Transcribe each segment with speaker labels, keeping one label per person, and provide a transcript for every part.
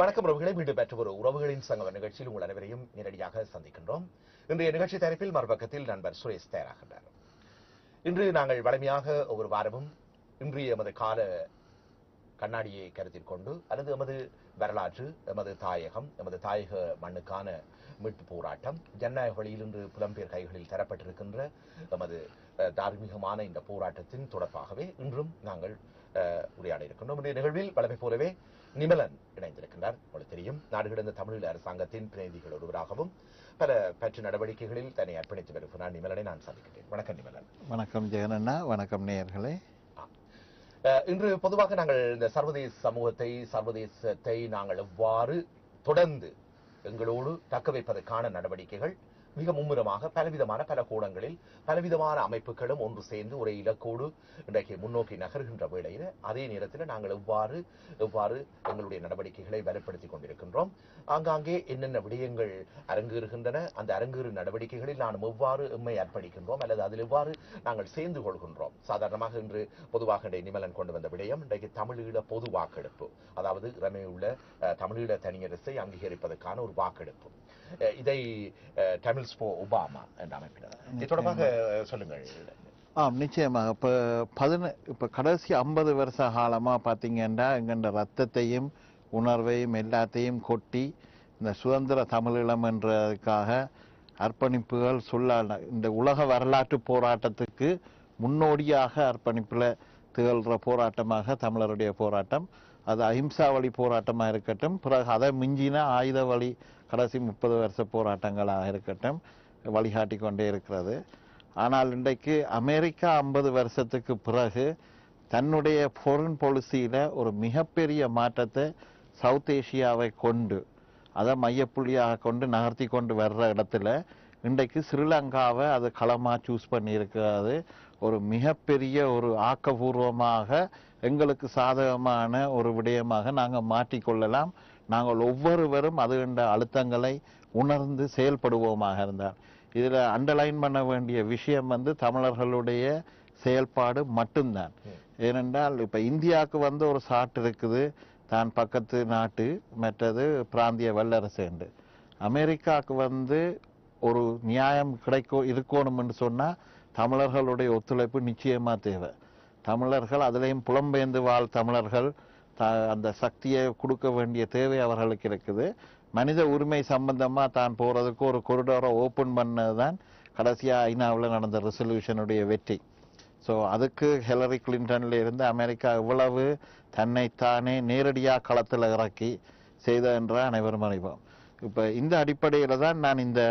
Speaker 1: வணக்கம் உறவுகளை மீண்டும் பெற்ற ஒரு உறவுகளின் சங்கம் நிகழ்ச்சியில் உங்கள் அனைவரையும் நேரடியாக சந்திக்கின்றோம். இன்றைய நிகழ்ச்சி தரப்பில் மறுபக்கத்தில் நண்பர் சுரேஷ் தயாராகின்றார். இன்று நாங்கள் வலிமையாக ஒவ்வொரு வாரமும் இன்றைய எமது கால கண்ணாடியை கருத்தில் கொண்டு அல்லது எமது வரலாற்று எமது தாயகம் எமது தாயக மண்ணுக்கான மீட்பு போராட்டம் ஜனநாயக வழியில் இன்று புலம்பெயர் கைகளில் தரப்பட்டிருக்கின்ற எமது தார்மீகமான இந்த போராட்டத்தின் தொடர்பாகவே இன்றும் நாங்கள் உரையாட இருக்கின்றோம் இந்த நிகழ்வில் வளமை போலவே நிமலன் இணைந்திருக்கின்றார். உங்களுக்கு தெரியும் நாடு கடந்த தமிழ் அரசாங்கத்தின் பிரதிநிதிகள் ஒருவராகவும் பல பற்று நடவடிக்கைகளில் தன்னை அர்ப்பணித்து வருகிறார் நிமலனை நான் சந்திக்கிறேன் வணக்கம் நிமலன்.
Speaker 2: வணக்கம் ஜெகனண்ணா வணக்கம் நேயர்களே.
Speaker 1: இன்று பொதுவாக நாங்கள் இந்த சர்வதேச சமூகத்தை சர்வதேசத்தை நாங்கள் எவ்வாறு தொடர்ந்து எங்களோடு தக்க வைப்பதற்கான நடவடிக்கைகள் மிக மும்முரமாக பலவிதமான பல கோணங்களில் பலவிதமான அமைப்புகளும் ஒன்று சேர்ந்து ஒரே இலக்கோடு இன்றைக்கு முன்னோக்கி நகர்கின்ற வேளையில் அதே நேரத்தில் நாங்கள் எவ்வாறு எவ்வாறு எங்களுடைய நடவடிக்கைகளை வலுப்படுத்திக் கொண்டிருக்கின்றோம். ஆங்காங்கே என்னென்ன விடயங்கள் அரங்கேறுகின்றன அந்த அரங்கேறு நடவடிக்கைகளில் நாம் எவ்வாறு எம்மை அர்ப்பணிக்கின்றோம் அல்லது அதில் எவ்வாறு நாங்கள் சேர்ந்து கொள்கின்றோம். சாதாரணமாக இன்று பொதுவாக நிமலன் கொண்டு வந்த விடயம் இன்றைக்கு தமிழீழ பொது வாக்கெடுப்பு. அதாவது இறமையுள்ள தமிழீழ தனியரசை அங்கீகரிப்பதற்கான ஒரு வாக்கெடுப்பு. இதை தமிழ்ஸ் போ ஒபாமா என்ற அமைப்பினர் இது தொடர்பாக சொல்லுங்கள்
Speaker 2: ஆம் நிச்சயமாக இப்போ பதின இப்போ கடைசி ஐம்பது வருஷ காலமாக பார்த்தீங்கன்னா எங்கண்ட ரத்தத்தையும் உணர்வையும் எல்லாத்தையும் கொட்டி இந்த சுதந்திர தமிழீழம் என்றதுக்காக அர்ப்பணிப்புகள் சொல்ல இந்த உலக வரலாற்று போராட்டத்துக்கு முன்னோடியாக அர்ப்பணிப்பில் திகழ்கிற போராட்டமாக தமிழருடைய போராட்டம் அது அஹிம்சா வழி போராட்டமாக இருக்கட்டும் பிறகு அதை மிஞ்சின ஆயுத வழி கடைசி முப்பது வருஷ போராட்டங்களாக இருக்கட்டும் வழிகாட்டி கொண்டே இருக்கிறது. ஆனால் இன்றைக்கு அமெரிக்கா ஐம்பது வருஷத்துக்கு பிறகு தன்னுடைய foreign பாலிசியில் ஒரு மிகப்பெரிய மாற்றத்தை சவுத் ஏஷியாவை கொண்டு அதை மையப்புள்ளியாக கொண்டு நகர்த்தி கொண்டு வர்ற இடத்துல இன்றைக்கு ஸ்ரீலங்காவை அது களமாக சூஸ் பண்ணியிருக்கிறது. ஒரு மிகப்பெரிய ஒரு ஆக்கபூர்வமாக எங்களுக்கு சாதகமான ஒரு விடயமாக நாங்கள் மாற்றிக்கொள்ளலாம். நாங்கள் ஒவ்வொருவரும் அது என்ற அழுத்தங்களை உணர்ந்து செயல்படுவோமாக இருந்தால் இதில் அண்டர்லைன் பண்ண வேண்டிய விஷயம் வந்து தமிழர்களுடைய செயல்பாடு மட்டும்தான். ஏனென்றால் இப்போ இந்தியாவுக்கு வந்து ஒரு சாட்டு இருக்குது. தான் பக்கத்து நாட்டு மற்றது பிராந்திய வல்லரசு என்று. அமெரிக்காவுக்கு வந்து ஒரு நியாயம் கிடைக்கும் இருக்கணும்னு சொன்னால் தமிழர்களுடைய ஒத்துழைப்பு நிச்சயமா தேவை. தமிழர்கள் அதிலையும் புலம்பெயர்ந்து வாழ் தமிழர்கள் த- அந்த சக்தியை கொடுக்க வேண்டிய தேவை அவர்களுக்கு இருக்குது. மனித உரிமை சம்பந்தமா தான் போறதுக்கு ஒரு கொரிடோரை ஓபன் பண்ணதுதான் கடைசியா ஐநாவில் நடந்த ரெசல்யூஷனுடைய வெற்றி. ஸோ அதுக்கு ஹிலரி கிளின்டன்ல இருந்து அமெரிக்கா இவ்வளவு தன்னைத்தானே நேரடியாக களத்தில் இறக்கி செய்த என்ற அனைவரும் அறிவோம். இப்போ இந்த அடிப்படையில் தான் நான் இந்த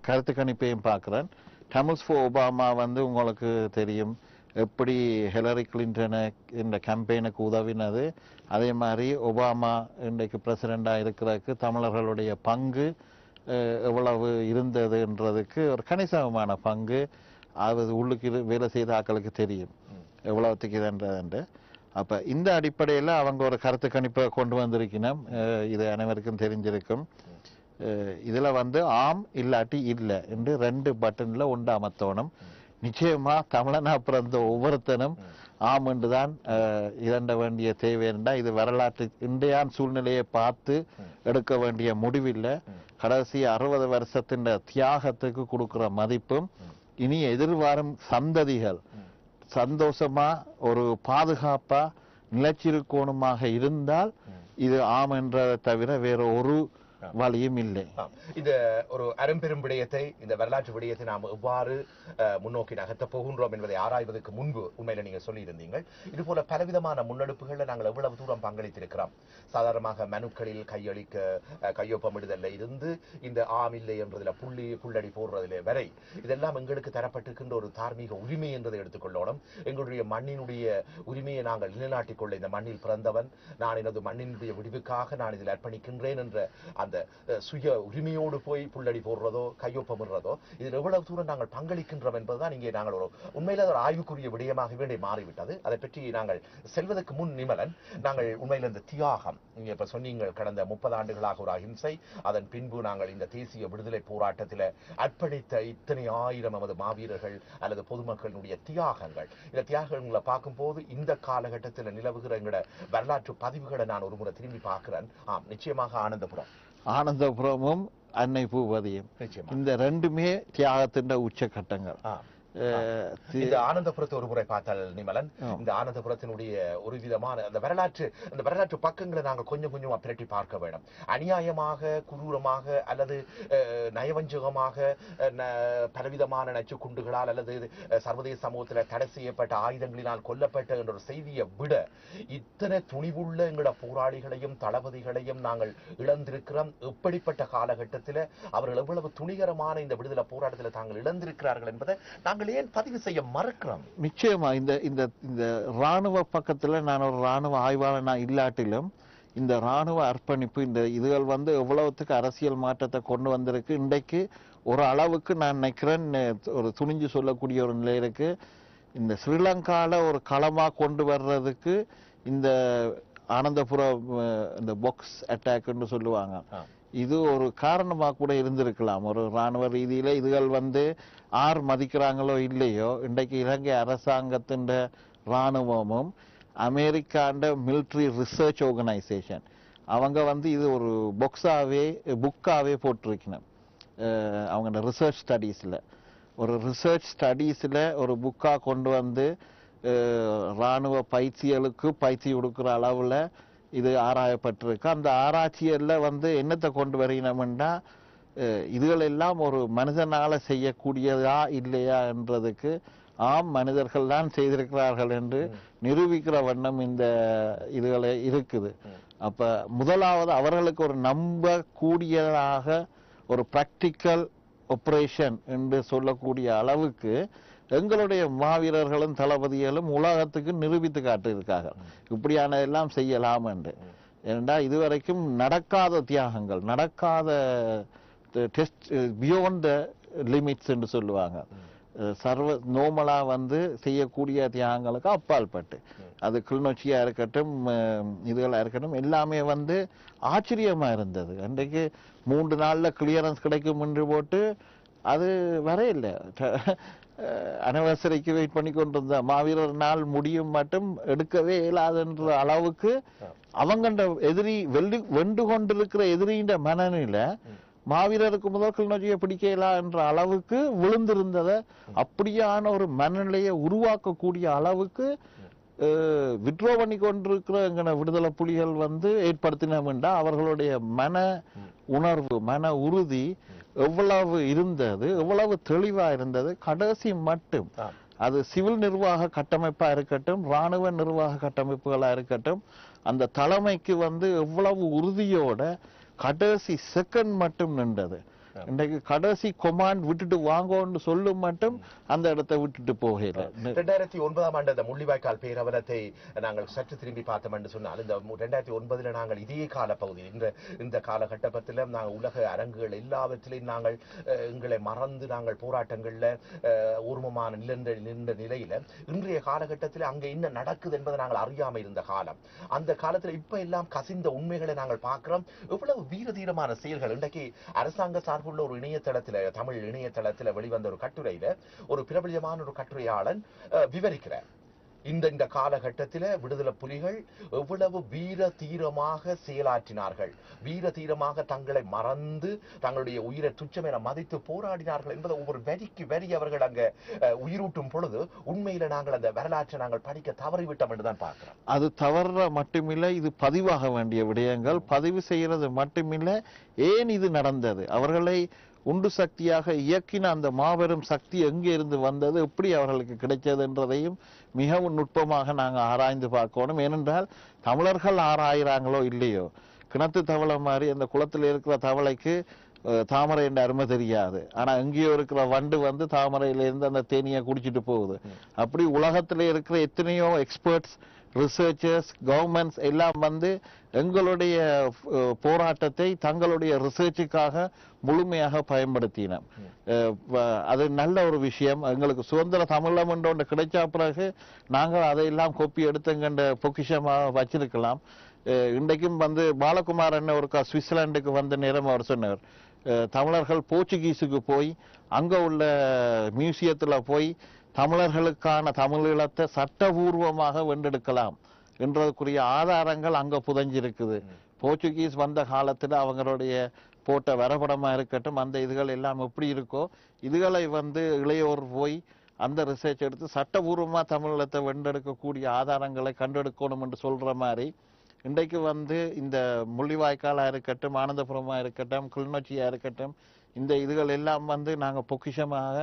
Speaker 2: கருத்து கணிப்பையும் பார்க்குறேன். தமிழ்ஸ் ஃபோ ஒபாமா வந்து உங்களுக்கு தெரியும். எப்படி ஹிலரி கிளின்டனை இந்த கேம்பெயினுக்கு உதவினது? அதே மாதிரி ஒபாமா இன்றைக்கு பிரசிடெண்டாக இருக்கிறதுக்கு தமிழர்களுடைய பங்கு எவ்வளவு இருந்ததுன்றதுக்கு ஒரு கணிசமான பங்கு. அது உள்ளுக்கு வேலை செய்த ஆக்களுக்கு தெரியும். எவ்வளவுத்துக்கு இதுன்றதுண்டு. அப்போ இந்த அடிப்படையில் அவங்க ஒரு கருத்து கணிப்பை கொண்டு வந்திருக்கணும். இது அனைவருக்கும் தெரிஞ்சிருக்கும். இதில் வந்து ஆம் இல்லாட்டி இல்லை என்று ரெண்டு பட்டனில் உண்டு அமர்த்தணும் நிச்சயமா தமிழனா பிறந்த ஒவ்வொருத்தனும் ஆம் என்றுதான் இரண்ட வேண்டிய தேவை என்றா இது வரலாற்று இன்றையான் சூழ்நிலையை பார்த்து எடுக்க வேண்டிய முடிவில்லை. கடைசி அறுபது வருஷத்தின் தியாகத்துக்கு கொடுக்கிற மதிப்பும் இனி எதிர்வரும் சந்ததிகள் சந்தோஷமா ஒரு பாதுகாப்பா நிலைச்சிருக்கோணுமாக இருந்தால் இது ஆம் என்றதை தவிர வேற ஒரு வழியும் இல்லை.
Speaker 1: இந்த ஒரு அரும்பெரும் விடயத்தை இந்த வரலாற்று விடயத்தை நாம் எவ்வாறு முன்னோக்கி நகர்த்தப் போகின்றோம் என்பதை ஆராய்வதற்கு முன்பு உண்மையில நீங்க சொல்லியிருந்தீங்கள் இது போல பலவிதமான முன்னெடுப்புகளில் நாங்கள் எவ்வளவு தூரம் பங்களித்திருக்கிறோம். சாதாரணமாக மனுக்களில் கையளிக்க கையொப்பமிடுதல்ல இருந்து இந்த ஆம் இல்லை என்றதுல புள்ளி புள்ளடி போடுறதிலே வரை இதெல்லாம் எங்களுக்கு தரப்பட்டிருக்கின்ற ஒரு தார்மீக உரிமை என்பதை எடுத்துக்கொள்ளணும். எங்களுடைய மண்ணினுடைய உரிமையை நாங்கள் நிலைநாட்டிக் கொள்ள இந்த மண்ணில் பிறந்தவன் நான் எனது மண்ணினுடைய விடிவுக்காக நான் இதில் அர்ப்பணிக்கின்றேன் என்ற அந்த அந்த சுய உரிமையோடு போய் புள்ளடி போடுறதோ கையொப்பமிடுறதோ இதில் எவ்வளவு தூரம் நாங்கள் பங்களிக்கின்றோம் என்பதுதான் இங்கே நாங்கள் ஒரு உண்மையில ஒரு ஆய்வுக்குரிய விடயமாக வேண்டி மாறிவிட்டது. அதை பற்றி நாங்கள் செல்வதற்கு முன் நிமலன் நாங்கள் உண்மையில் இந்த தியாகம். நீங்க இப்ப சொன்னீங்க கடந்த முப்பது ஆண்டுகளாக ஒரு அஹிம்சை அதன் பின்பு நாங்கள் இந்த தேசிய விடுதலை போராட்டத்தில் அர்ப்பணித்த இத்தனை ஆயிரம் நமது மாவீரர்கள் அல்லது பொதுமக்களுடைய தியாகங்கள். இந்த தியாகங்களை பார்க்கும்போது இந்த காலகட்டத்தில் நிலவுகிற எங்களோட வரலாற்று பதிவுகளை நான் ஒரு முறை திரும்பி பார்க்கிறேன். ஆம் நிச்சயமாக ஆனந்தபுரம்.
Speaker 2: ஆனந்தபுரமும் அன்னை பூபதியும் இந்த ரெண்டுமே தியாகத்தின் தி-
Speaker 1: இந்த ஆனந்தபுரத்தை ஒரு முறை பார்த்தால் நிமலன். இந்த ஆனந்தபுரத்தினுடைய ஒரு விதமான அந்த வரலாற்று அந்த வரலாற்று பக்கங்களை நாங்கள் கொஞ்சம் கொஞ்சமா பிரட்டி பார்க்க வேண்டும். அநியாயமாக குரூரமாக அல்லது நயவஞ்சகமாக பலவிதமான நச்சு குண்டுகளால் அல்லது சர்வதேச சமூகத்தில் தடை செய்யப்பட்ட ஆயுதங்களினால் கொல்லப்பட்ட என்ற ஒரு செய்தியை விட இத்தனை துணிவுள்ள எங்களோட போராளிகளையும் தளபதிகளையும் நாங்கள் இழந்திருக்கிறோம். எப்படிப்பட்ட காலகட்டத்தில் அவர்கள் எவ்வளவு துணிகரமான இந்த விடுதலை போராட்டத்தில் தாங்கள் இழந்திருக்கிறார்கள் என்பதை நாங்கள் ஏன் பதிவு செய்ய மறுக்கிறோம்?
Speaker 2: நிச்சயமா இந்த இந்த இந்த ராணுவ பக்கத்துல நான் ஒரு ராணுவ ஆய்வாளர் நான் இல்லாட்டிலும் இந்த ராணுவ அர்ப்பணிப்பு இந்த இதுகள் வந்து எவ்வளவுத்துக்கு அரசியல் மாற்றத்தை கொண்டு வந்திருக்கு இன்றைக்கு ஒரு அளவுக்கு நான் நினைக்கிறேன் ஒரு துணிஞ்சு சொல்லக்கூடிய ஒரு நிலை இருக்கு. இந்த ஸ்ரீலங்கால ஒரு களமா கொண்டு வர்றதுக்கு இந்த ஆனந்தபுரம் இந்த பாக்ஸ் அட்டாக்னு சொல்லுவாங்க. இது ஒரு காரணமாக கூட இருந்திருக்கலாம். ஒரு ராணுவ ரீதியில இதுகள் வந்து ஆர் மதிக்கிறாங்களோ இல்லையோ இன்றைக்கு இலங்கை அரசாங்கத்தின் ராணுவமும் அமெரிக்காண்ட மிலிட்ரி ரிசர்ச் ஆர்கனைசேஷன் அவங்க வந்து இது ஒரு பொக்ஸாவே புக்காகவே போட்டிருக்கணும். அவங்க ரிசர்ச் ஸ்டடீஸில் ஒரு ரிசர்ச் ஸ்டடீஸில் ஒரு புக்காக கொண்டு வந்து இராணுவ ராணுவ பயிற்சிகளுக்கு பயிற்சி கொடுக்குற அளவில் இது ஆராயப்பட்டிருக்கு. அந்த ஆராய்ச்சியல்ல வந்து என்னத்தை கொண்டு வரணும்னா இதுகளெல்லாம் ஒரு மனிதனால செய்யக்கூடியதா இல்லையா என்றதுக்கு ஆம் மனிதர்கள் தான் செய்திருக்கிறார்கள் என்று நிரூபிக்கிற வண்ணம் இந்த இதுகளை இருக்குது. அப்ப முதலாவது அவர்களுக்கு ஒரு நம்பக்கூடியதாக ஒரு பிராக்டிக்கல் ஆபரேஷன் என்று சொல்லக்கூடிய அளவுக்கு எங்களுடைய மாவீரர்களும் தளபதிகளும் உலகத்துக்கு நிரூபித்து காட்டியிருக்காங்க. இப்படியான எல்லாம் செய்யலாம் என்று. ஏனென்றா இதுவரைக்கும் நடக்காத தியாகங்கள் நடக்காத டெஸ்ட் பியோண்ட் த லிமிட்ஸ் என்று சொல்லுவாங்க. சர்வ நோமலா வந்து செய்யக்கூடிய தியாகங்களுக்கு அப்பால்பட்டு அது கிளிநொச்சியா இருக்கட்டும் இதுகளாக இதுகளா இருக்கட்டும் எல்லாமே வந்து ஆச்சரியமா இருந்தது. அன்றைக்கு மூன்று நாள்ல கிளியரன்ஸ் கிடைக்கும் என்று போட்டு அது வரையில்லை. அனிவர்சரிக்கு வெயிட் பண்ணி கொண்டிருந்த மாவீரர் நாள் முடியும் மட்டும் எடுக்கவே இயலாதுன்ற அளவுக்கு அவங்கண்ட எதிரி வெள்ளி வெண்டு கொண்டிருக்கிற எதிரின்ற மனநிலை மாவீரருக்கு முதல் கிளிநொச்சியை பிடிக்கலாம் என்ற அளவுக்கு விழுந்திருந்ததை அப்படியான ஒரு மனநிலையை உருவாக்கக்கூடிய அளவுக்கு விட்ரோ பண்ணி கொண்டிருக்கிற எங்கன விடுதலை புலிகள் வந்து ஏற்படுத்தினோம்டா அவர்களுடைய மன உணர்வு மன உறுதி எவ்வளவு இருந்தது எவ்வளவு தெளிவா இருந்தது கடைசி மட்டும். அது சிவில் நிர்வாக கட்டமைப்பா இருக்கட்டும் ராணுவ நிர்வாக கட்டமைப்புகளா இருக்கட்டும் அந்த தலைமைக்கு வந்து எவ்வளவு உறுதியோட கடைசி செகண்ட் மட்டும் நின்றது இன்றைக்கு கடைசி கொமாண்ட் விட்டுட்டு வாங்கோன்னு சொல்லும் மட்டும் அந்த இடத்தை விட்டுட்டு போகல.
Speaker 1: ரெண்டாயிரத்தி ஒன்பதாம் ஆண்டு அந்த முள்ளிவாய்க்கால் பேரவலத்தை நாங்கள் சற்று திரும்பி பார்த்தோம் என்று சொன்னால் இந்த ரெண்டாயிரத்தி ஒன்பதுல நாங்கள் இதே கால பகுதி இந்த இந்த காலகட்டத்தில் நாங்கள் உலக அரங்குகள் எல்லாவற்றிலையும் நாங்கள் எங்களை மறந்து நாங்கள் போராட்டங்கள்ல ஊர்வமான நிலந்த நின்ற நிலையில இன்றைய காலகட்டத்தில் அங்க என்ன நடக்குது என்பதை நாங்கள் அறியாம இருந்த காலம். அந்த காலத்துல இப்ப எல்லாம் கசிந்த உண்மைகளை நாங்கள் பார்க்கிறோம். எவ்வளவு வீரதீரமான செயல்கள் இன்றைக்கு அரசாங்க உள்ள ஒரு இணையதளத்தில் தமிழ் இணையதளத்தில் வெளிவந்த ஒரு கட்டுரையில ஒரு பிரபலியமான ஒரு கட்டுரையாளன் விவரிக்கிறார். இந்த இந்த காலகட்டத்தில் விடுதலை புலிகள் எவ்வளவு வீர தீரமாக செயலாற்றினார்கள். வீர தீரமாக தங்களை மறந்து தங்களுடைய உயிரை துச்சம் என மதித்து போராடினார்கள் என்பதை ஒவ்வொரு வரிக்கு வரி அவர்கள் அங்க உயிரூட்டும் பொழுது உண்மையில நாங்கள் அந்த வரலாற்றை நாங்கள் படிக்க தவறிவிட்டோம் என்றுதான் பார்க்கிறோம்.
Speaker 2: அது தவற மட்டுமில்லை இது பதிவாக வேண்டிய விடயங்கள். பதிவு செய்யறது மட்டுமில்லை ஏன் இது நடந்தது? அவர்களை உண்டு சக்தியாக இயக்கின அந்த மாபெரும் சக்தி எங்கே இருந்து வந்தது எப்படி அவர்களுக்கு கிடைச்சதுன்றதையும் மிகவும் நுட்பமாக நாங்கள் ஆராய்ந்து பார்க்கணும். ஏனென்றால் தமிழர்கள் ஆராயிறாங்களோ இல்லையோ? கிணத்து தவளை மாதிரி அந்த குளத்தில் இருக்கிற தவளைக்கு தாமரை என்ற அருமை தெரியாது. ஆனா எங்கேயோ இருக்கிற வண்டு வந்து தாமரையில இருந்து அந்த தேனியை குடிச்சிட்டு போகுது. அப்படி உலகத்துல இருக்கிற எத்தனையோ எக்ஸ்பர்ட்ஸ் ரிசர்ச்சர்ஸ் கவர்மெண்ட்ஸ் எல்லாம் வந்து எங்களுடைய போராட்டத்தை தங்களுடைய ரிசர்ச்சுக்காக முழுமையாக பயன்படுத்தின. அது நல்ல ஒரு விஷயம். எங்களுக்கு சுதந்திர தமிழம் என்ற ஒன்று கிடைச்ச பிறகு நாங்கள் அதையெல்லாம் கொப்பி எடுத்துங்கன்ற பொக்கிஷமாக வச்சிருக்கலாம். இன்றைக்கும் வந்து பாலகுமார் என்ன ஒருக்கா சுவிட்சர்லாண்டுக்கு வந்த நேரம் அவர் சொன்னார். தமிழர்கள் போர்ச்சுகீஸுக்கு போய் அங்கே உள்ள மியூசியத்தில் போய் தமிழர்களுக்கான தமிழீழத்தை சட்டபூர்வமாக வென்றெடுக்கலாம் என்றதுக்குரிய ஆதாரங்கள் அங்க புதைஞ்சிருக்குது. போர்ச்சுகீஸ் வந்த காலத்துல அவங்களுடைய போட்ட வரைபடமா இருக்கட்டும் அந்த இதுகள் எல்லாம் எப்படி இருக்கோ இதுகளை வந்து இளையோர் போய் அந்த ரிசர்ச் எடுத்து சட்டபூர்வமா தமிழீழத்தை வென்றெடுக்கக்கூடிய ஆதாரங்களை கண்டெடுக்கணும் என்று சொல்ற மாதிரி இன்றைக்கு வந்து இந்த முள்ளிவாய்க்காலா இருக்கட்டும் ஆனந்தபுரமா இருக்கட்டும் கிளிநொச்சியா இருக்கட்டும் இந்த இதுகள் எல்லாம் வந்து நாங்க பொக்கிஷமாக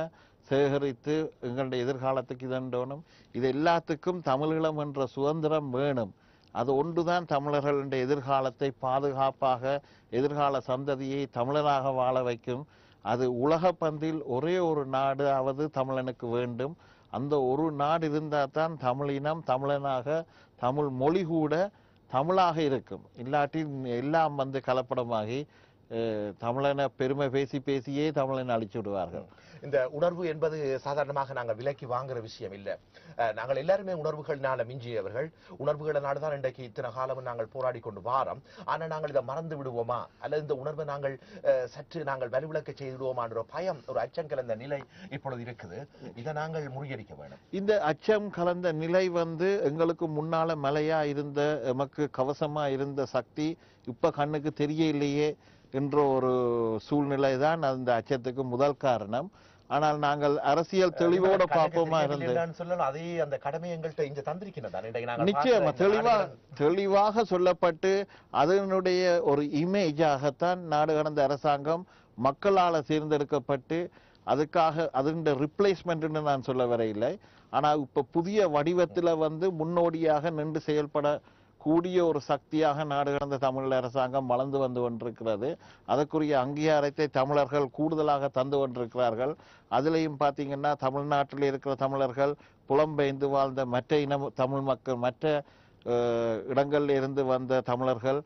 Speaker 2: சேகரித்து எங்களுடைய எதிர்காலத்துக்கு இதண்டோனும் இது எல்லாத்துக்கும் தமிழீழம் என்ற சுதந்திரம் வேணும். அது ஒன்றுதான் தமிழர்களுடைய எதிர்காலத்தை பாதுகாப்பாக எதிர்கால சந்ததியை தமிழராக வாழ வைக்கும். அது உலக பந்தில் ஒரே ஒரு நாடாவது தமிழனுக்கு வேண்டும். அந்த ஒரு நாடு இருந்தால் தான் தமிழினம் தமிழனாக தமிழ் மொழி கூட தமிழாக இருக்கும். இல்லாட்டி எல்லாம் வந்து கலப்படமாகி தமிழனை பெருமை பேசி பேசியே தமிழனை அழிச்சு விடுவார்கள்.
Speaker 1: இந்த உணர்வு என்பது சாதாரணமாக நாங்கள் விலக்கி வாங்குற விஷயம் இல்லை. நாங்கள் எல்லாருமே உணர்வுகள்னால மிஞ்சியவர்கள். உணர்வுகளினால தான் இன்றைக்கு இத்தனை காலம் நாங்கள் போராடி கொண்டு வாரோம். ஆனால் நாங்கள் இதை மறந்து விடுவோமா? அல்லது இந்த உணர்வை நாங்கள் சற்று நாங்கள் வலுவிளக்க செய்துடுவோமான்ற பயம் ஒரு அச்சம் கலந்த நிலை இப்பொழுது இருக்குது. இதை நாங்கள் முறியடிக்க வேண்டும்.
Speaker 2: இந்த அச்சம் கலந்த நிலை வந்து எங்களுக்கு முன்னால மலையா இருந்த எமக்கு கவசமா இருந்த சக்தி இப்ப கண்ணுக்கு தெரியலையே என்ற ஒரு சூழ்நிலை தான் அந்த அச்சத்துக்கு முதல் காரணம். ஆனால் நாங்கள் அரசியல் தெளிவோட
Speaker 1: தெரியவில்லை
Speaker 2: இருந்து
Speaker 1: அதே அந்த கடமை எங்கள்கிட்ட இங்க நாங்கள்
Speaker 2: நிச்சயமா தெளிவா தெளிவாக சொல்லப்பட்டு அதனுடைய ஒரு இமேஜாகத்தான் நாடு கடந்த அரசாங்கம் மக்களால தேர்ந்தெடுக்கப்பட்டு அதுக்காக அதனுடைய ரிப்ளேஸ்மெண்ட்னு நான் சொல்ல வரையில்லை. ஆனா இப்ப புதிய வடிவத்துல வந்து முன்னோடியாக நின்று செயல்பட கூடிய ஒரு சக்தியாக நாடு கடந்த தமிழ் அரசாங்கம் வளர்ந்து வந்து கொண்டிருக்கிறது. அதற்குரிய அங்கீகாரத்தை தமிழர்கள் கூடுதலாக தந்து கொண்டிருக்கிறார்கள். அதுலேயும் பார்த்தீங்கன்னா தமிழ்நாட்டில் இருக்கிற தமிழர்கள் புலம்பெய்ந்து வாழ்ந்த மற்ற இன தமிழ் மக்கள் மற்ற இடங்களில் இருந்து வந்த தமிழர்கள்